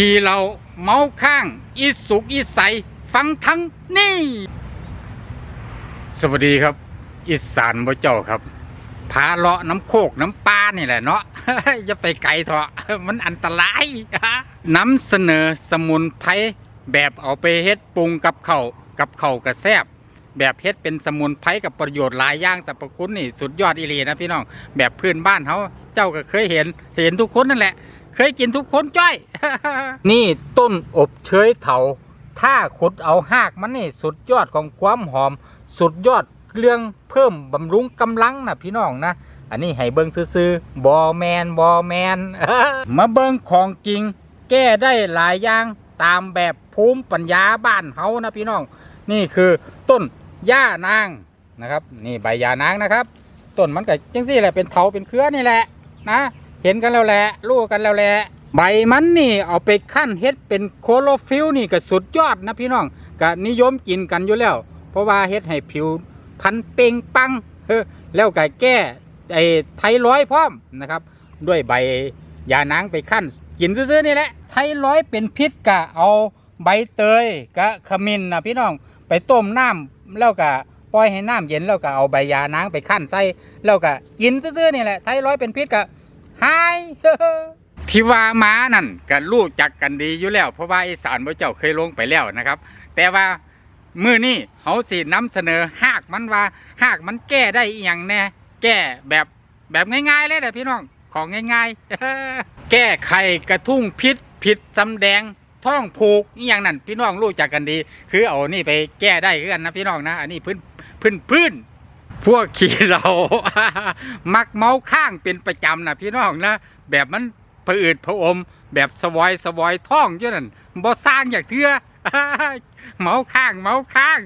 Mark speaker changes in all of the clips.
Speaker 1: ขี่เราเมาข้าง อีสุกอีใส ฟังทั้งนี่ สวัสดีครับ อีสานบ่เจ้าครับพาเลาะน้ำโคกน้ำปลานี่แหละเนาะอย่าไปไกลเถอะมันอันตรายนำเสนอสมุนไพรแบบเอาไปเฮ็ดปรุงกับเขากับเข่ากระแซบแบบเฮ็ดเป็นสมุนไพรกับประโยชน์หลายอย่างสรรพคุณนี่สุดยอดอีหลีนะพี่น้อง แบบพื้นบ้านเขาเจ้าก็เคยเห็นเห็นทุกคนนั่นแหละ เคยกินทุกคนจ้อย นี่ต้นอบเชยเถา ถ้าขุดเอาหากมันนี่สุดยอดของความหอม สุดยอดเรื่องเพิ่มบำรุงกำลังนะพี่น้องนะ อันนี้ให้เบิงซื่อๆบอแมนบอแมน มาเบิงของจริง แก้ได้หลายอย่างตามแบบภูมิปัญญาบ้านเฮานะพี่น้อง นี่คือต้นย่านางนะครับ นี่ใบยานางนะครับต้นมันก็จังสี่แหละเป็นเถาเป็นเครือนี่แหละนะ เห็นกันแล้วแหละรู้กันแล้วแหละใบมันนี่เอาไปขั้นเฮ็ดเป็นโคโลฟิลนี่ก็สุดยอดนะพี่น้องก็นิยมกินกันอยู่แล้ว เพราะว่าเฮ็ดให้ผิวพันเป่งปังเออแล้วก็แก้ไอ้ไทร้อยพร้อมนะครับ ด้วยใบยานางไปขั้นกินซื่อๆนี่แหละไทร้อยเป็นพิษก็เอาใบเตยกับขมิ้นนะพี่น้องไปต้มน้ำแล้วก็ปล่อยให้น้ำเย็นแล้วก็เอาใบยานางไปขั้นใส่แล้วก็กินซื่อๆนี่แหละไทร้อยเป็นพิษก็หายที่ว่าม้านั่นก็รู้จักกันดีอยู่แล้ว เพราะว่าอีสานพระเจ้าเคยลงไปแล้วนะครับ แต่ว่ามือนี้เขาสินำเสนอหากมันว่าหากมันแก้ได้อย่างแน่แก้แบบแบบง่ายๆเลยนะพี่น้องของง่ายๆ แก้ไขกระทุ่งพิษผิดสำแดงท้องผูกอย่างนั้นพี่น้องรู้จักกันดี คือเอานี่ไปแก้ได้กันนะพี่น้องนะ อันนี้พื้นพื้นพื้น พวกขี่เรา มักเมาข้างเป็นประจำนะพี่น้องนะ แบบมันผอืดผอม แบบสวอยสวอยท้องอยู่นั่นบ่สร้างอย่างเทือเมาข้างเมาข้าง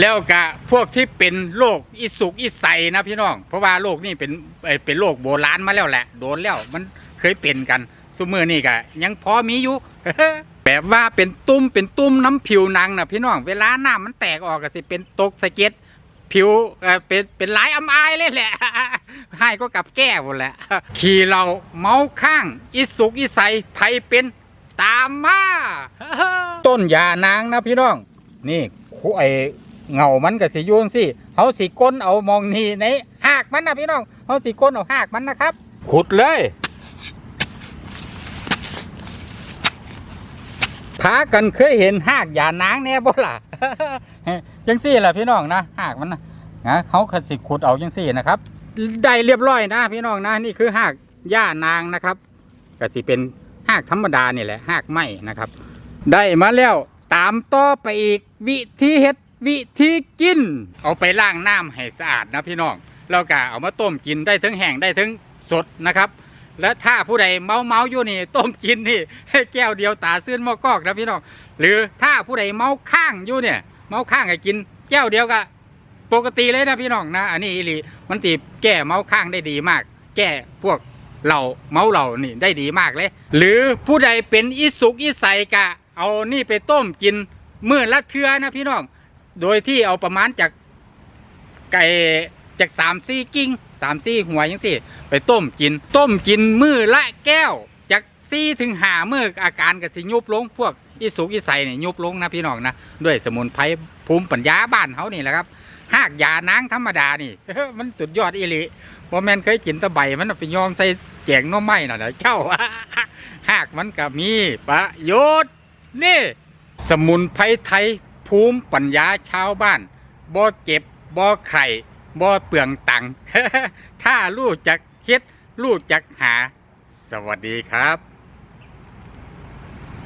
Speaker 1: แล้วก็พวกที่เป็นโรคอิสุกอิใสนะพี่น้อง เพราะว่าโรคนี่เป็นเป็นโรคโบราณมาแล้วแหละ โดนแล้วมันเคยเป็นกันสมือนี่ก็ยังพอมีอยู่แบบว่าเป็นตุ้มเป็นตุ้มน้ำผิวหนังนะพี่น้อง เวลาหน้ำมันแตกออกก็สิเป็นตกสะเก็ด ผิวเป็นเป็นลายอำอายเลยแหละ ให้ก็กลับแก้หมดแหละ ขี่เราเมาข้าง อิสุกอิใสไผเป็นตามมา ต้นยานางนะพี่น้อง นี่คุไอเงามันกับสิยูจั่งสิเขาสิก้นเอามองนี่ในหากมันนะพี่น้องเขาสิก้นเอาหากมันนะครับ ขุดเลย พากันเคยเห็นหากหยานางแน่บ่ล่ะจังสี่แหละพี่น้องนะหากมันนะเขาขสิขุดเอาจังสี่นะครับได้เรียบร้อยนะพี่น้องนะนี่คือหากย่านางนะครับก็สิเป็นหากธรรมดานี่แหละหากไม้นะครับ ได้มาแล้วตามต่อไปอีกวิธีเฮ็ดวิธีกิน เอาไปล้างน้ำให้สะอาดนะพี่น้องแล้วก็เอามาต้มกินได้ทั้งแห้งได้ทั้งสดนะครับ และถ้าผู้ใดเมาเมาอยู่นี่ต้มกินนี่ให้แก้วเดียวตาซื่นหมอกอกนะพี่น้องหรือถ้าผู้ใดเมาข้างอยู่เนี่ย เมาข้างให้กิน แก้วเดียวก็ปกติเลยนะพี่น้องนะ อันนี้อีหลีมันตีแก้เมาข้างได้ดีมาก แก้พวกเหล่าเมาเหล่านี่ได้ดีมากเลย หรือผู้ใดเป็นอิสุกอิใสกะ เอานี่ไปต้มกินมื้อละเทือนะพี่น้องโดยที่เอาประมาณจากไก่จากสามซี่กิ้ง สามซี่หัวยังสิไปต้มกิน ต้มกินมือละแก้ว จากซี่ถึงหามืออาการก็สิยุบลง พวกอิสุกอิใสเนี่ยยุบลงนะพี่น้องนะ ด้วยสมุนไพรภูมิปัญญาบ้านเขานี่แหละครับหากยานางธรรมดานี่ มันสุดยอดอีหลีบ่แม่นเคยกินตะใบมันไปยองใส่แจงน้อไม้น่ะนะเจ้าหากมันก็มีประโยชน์นี่ สมุนไพรไทยภูมิปัญญาชาวบ้านบ่เจ็บบ่ไข่ บ่เปลืองตังค์ ถ้าลูกจักเฮ็ดลูกจักหา สวัสดีครับ